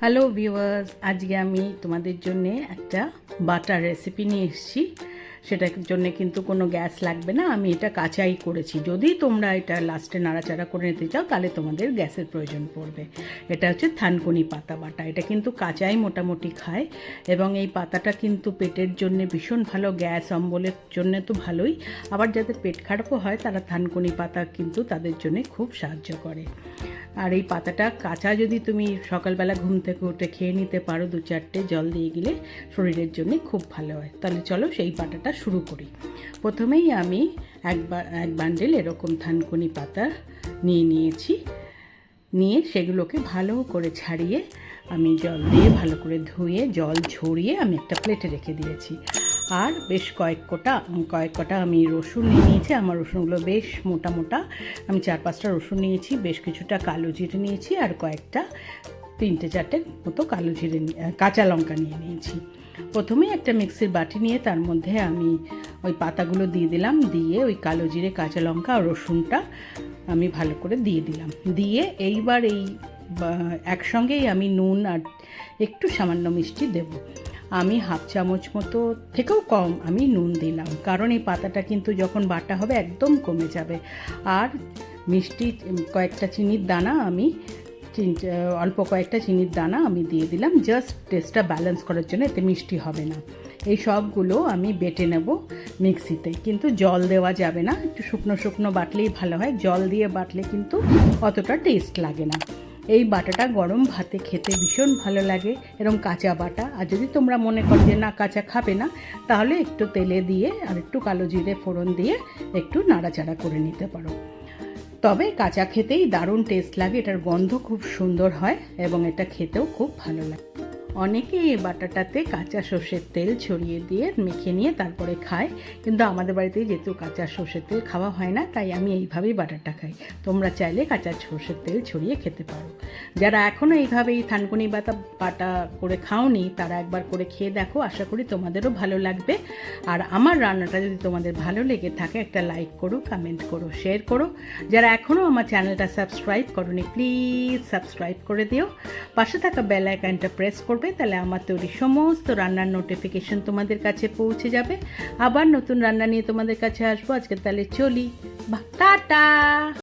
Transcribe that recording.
Hello viewers আজকে আমি তোমাদের জন্যে একটা বাটার রেসিপি নিয়ে এসেছি। সেটার জন্য কিন্তু কোনো গ্যাস লাগবে না। আমি এটা কাঁচাই করেছি। যদি তোমরা এটা লাস্টে নাড়াচাড়া করে নিতে চাও, তাহলে তোমাদের গ্যাসের প্রয়োজন পড়বে। এটা হচ্ছে থানকুনি পাতা বাটা। এটা কিন্তু কাঁচাই মোটামুটি খায় এবং এই পাতাটা কিন্তু পেটের জন্য ভীষণ ভালো, গ্যাস, অম্বলের জন্য তো ভালোই। আবার যাদের পেট খারাপও হয়, তারা থানকুনি পাতা কিন্তু তাদের জন্য খুব সাহায্য করে। আর এই পাতাটা কাঁচা যদি তুমি সকালবেলা ঘুম থেকে উঠে খেয়ে নিতে পারো দু চারটে জল দিয়ে গেলে, শরীরের জন্য খুব ভালো হয়। তাহলে চলো সেই পাতাটা শুরু করি। প্রথমেই আমি এক এক বান্ডেল এরকম থানকুনি পাতা নিয়ে নিয়েছি। নিয়ে সেগুলোকে ভালো করে ছাড়িয়ে আমি জল দিয়ে ভালো করে ধুয়ে, জল ঝরিয়ে আমি একটা প্লেটে রেখে দিয়েছি। আর বেশ কয়েক কোটা, কয়েক কটা আমি রসুন নিয়ে নিয়েছি। আমার রসুনগুলো বেশ মোটা মোটা। আমি চার পাঁচটা রসুন নিয়েছি, বেশ কিছুটা কালো জিরে নিয়েছি আর কয়েকটা তিনটে চারটে মতো কালো জিরে কাঁচা লঙ্কা নিয়ে নিয়েছি। প্রথমেই একটা মিক্সির বাটি নিয়ে তার মধ্যে আমি ওই পাতাগুলো দিয়ে দিলাম, দিয়ে ওই কালো জিরে, কাঁচা লঙ্কা আর রসুনটা আমি ভালো করে দিয়ে দিলাম। দিয়ে এইবার এই একসঙ্গেই আমি নুন আর একটু সামান্য মিষ্টি দেব। আমি হাফ চামচ মতো থেকেও কম আমি নুন দিলাম, কারণ এই পাতাটা কিন্তু যখন বাটা হবে একদম কমে যাবে। আর মিষ্টি কয়েকটা চিনির দানা আমি অল্প কয়েকটা চিনির দানা আমি দিয়ে দিলাম। জাস্ট টেস্টটা ব্যালেন্স করার জন্য এতে মিষ্টি হবে না। এই সবগুলো আমি বেটে নেব মিক্সিতে। কিন্তু জল দেওয়া যাবে না। একটু শুকনো শুকনো বাটলেই ভালো হয়। জল দিয়ে বাটলে কিন্তু অতটা টেস্ট লাগে না। এই বাটাটা গরম ভাতে খেতে ভীষণ ভালো লাগে। এরকম কাঁচা বাটা। আর যদি তোমরা মনে করো যে না, কাঁচা খাবে না, তাহলে একটু তেলে দিয়ে আর একটু কালো জিরে ফোড়ন দিয়ে একটু নাড়াচাড়া করে নিতে পারো। তবে কাঁচা খেতেই দারুণ টেস্ট লাগে, এটার গন্ধ খুব সুন্দর হয় এবং এটা খেতেও খুব ভালো লাগে। অনেকে এই বাটাটাতে কাঁচা সর্ষের তেল ছড়িয়ে দিয়ে মেখে নিয়ে তারপরে খায়। কিন্তু আমাদের বাড়িতে যেহেতু কাঁচা সর্ষের তেল খাওয়া হয় না, তাই আমি এইভাবেই বাটারটা খাই। তোমরা চাইলে কাঁচা সর্ষের তেল ছড়িয়ে খেতে পারো। যারা এখনও এইভাবেই থানকুনি বাতা বাটা করে খাওনি, তারা একবার করে খেয়ে দেখো। আশা করি তোমাদেরও ভালো লাগবে। আর আমার রান্নাটা যদি তোমাদের ভালো লেগে থাকে, একটা লাইক করো, কমেন্ট করো, শেয়ার করো। যারা এখনও আমার চ্যানেলটা সাবস্ক্রাইব করোনি, প্লিজ সাবস্ক্রাইব করে দিও। পাশে থাকা বেল আইকনটা প্রেস করবে তাহলে আমার তৈরি সমস্ত রান্নার নোটিফিকেশন তোমাদের কাছে পৌঁছে যাবে। আবার নতুন রান্না নিয়ে তোমাদের কাছে আসব। আজকে তাহলে চলি। টাটা!